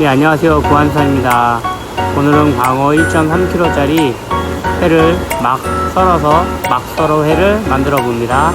네, 안녕하세요. 구한사입니다. 오늘은 광어 1.3kg짜리 회를 막 썰어서 막 썰어 회를 만들어 봅니다.